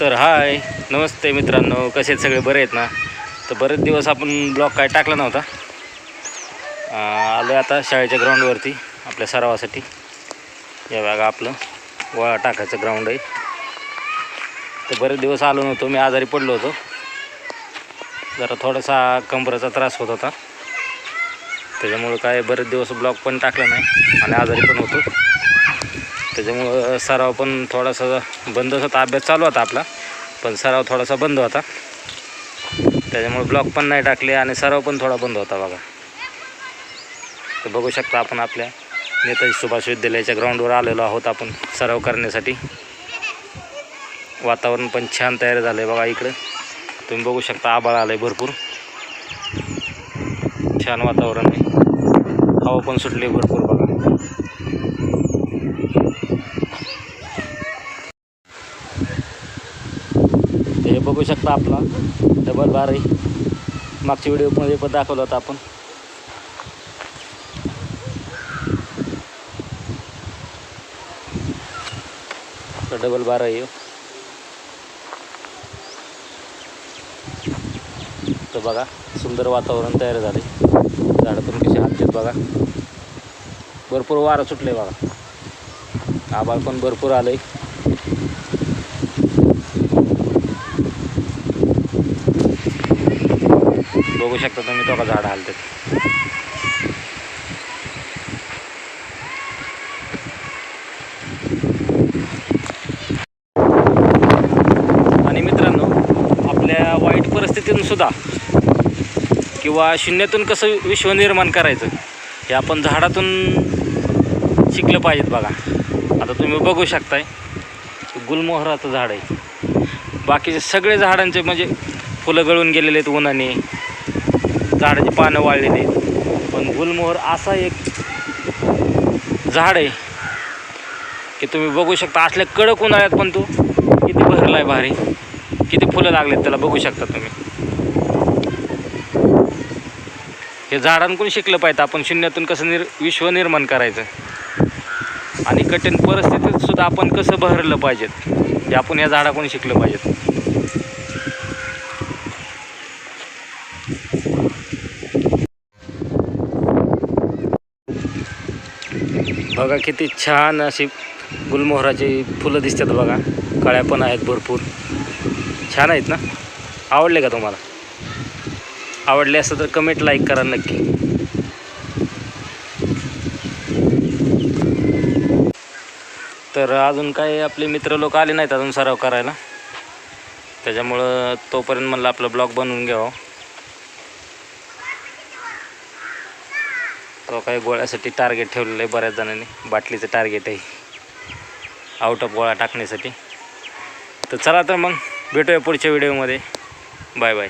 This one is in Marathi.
तर हाय नमस्ते मित्रांनो. कसे आहेत सगळे? बरे आहेत ना? तर बरेच दिवस आपण ब्लॉग काय टाकला नव्हता. आलो आता शाळेच्या ग्राउंडवरती आपल्या सरावासाठी. या बघा आपलं वळा टाकायचं ग्राउंड आहे. तर बरेच दिवस आलो नव्हतो मी आजारी पडलो होतो. जरा थोडासा कंबराचा त्रास होत होता. त्याच्यामुळं काय बरेच दिवस ब्लॉग पण टाकला नाही आणि आजारी पण होतो. त्याच्यामुळं सराव पण थोडासा बंद होता अभ्यास चालू होता आपला पण सराव थोडासा बंद होता. त्याच्यामुळे ब्लॉक पण नाही टाकले आणि सराव पण थोडा बंद होता बघा. तर बघू शकता आपण आपल्या नेताजी सुभाष विद्यालयाच्या ग्राउंडवर आलेलो आहोत आपण सराव करण्यासाठी. वातावरण पण छान तयार झालं आहे बघा इकडं. तुम्ही बघू शकता आबाळ आलं आहे भरपूर. छान वातावरण आहे. हवा पण सुटली आहे भरपूर बघा. हे बघू शकता आपला. Double bar. आहे मागच्या व्हिडिओमध्ये पण दाखवलं होतं आपण. डबल बार आहे. तर बघा सुंदर वातावरण तयार झाले झाडं पण कशी हालतात बघा. भरपूर वारं सुटले बघा. आभाळ पण भरपूर आलं आहे बघू शकता तुम्ही तो का झाड हालतात आणि मित्रांनो आपल्या वाईट परिस्थितीतून सुद्धा किंवा शून्यातून कसं विश्व निर्माण करायचं हे आपण झाडातून शिकलं पाहिजेत बघा. आता तुम्ही बघू शकताय गुलमोहराचं झाड आहे. बाकीचे सगळे झाडांचे म्हणजे फुलं गळून गेलेले आहेत उन्हाने. झाडाची पानं वाळलेली आहेत. पण गुलमोहर असा एक झाड आहे की तुम्ही बघू शकता असल्या कडक उन्हाळ्यात पण तो किती भरला आहे भारी. किती फुलं लागलेत त्याला बघू शकता तुम्ही. हे झाडांकडून शिकलं पाहिजे आपण शून्यातून कसं निर विश्व निर्माण करायचं. आणि कठीण परिस्थितीत सुद्धा आपण कसं बहरलं पाहिजेत? हे आपण या झाडाकडून शिकलं पाहिजेत. बघा किती छान अशी गुलमोहराची फुलं दिसतात बघा. कळ्या पण आहेत भरपूर. छान आहेत ना? आवडले का तुम्हाला? आवडले असं तर कमेंट लाईक करा नक्की. तर अजून काही आपले मित्र लोक आले नाहीत अजून सराव करायला. त्याच्यामुळं तोपर्यंत म्हणलं आपला ब्लॉग बनवून घ्यावं. तो काही गोळ्यासाठी टार्गेट ठेवलेलं आहे बऱ्याच जणांनी. बाटलीचं टार्गेट आहे. आउट ऑफ गोळा टाकण्यासाठी. तर चला तर मग भेटूया पुढच्या व्हिडिओमध्ये बाय बाय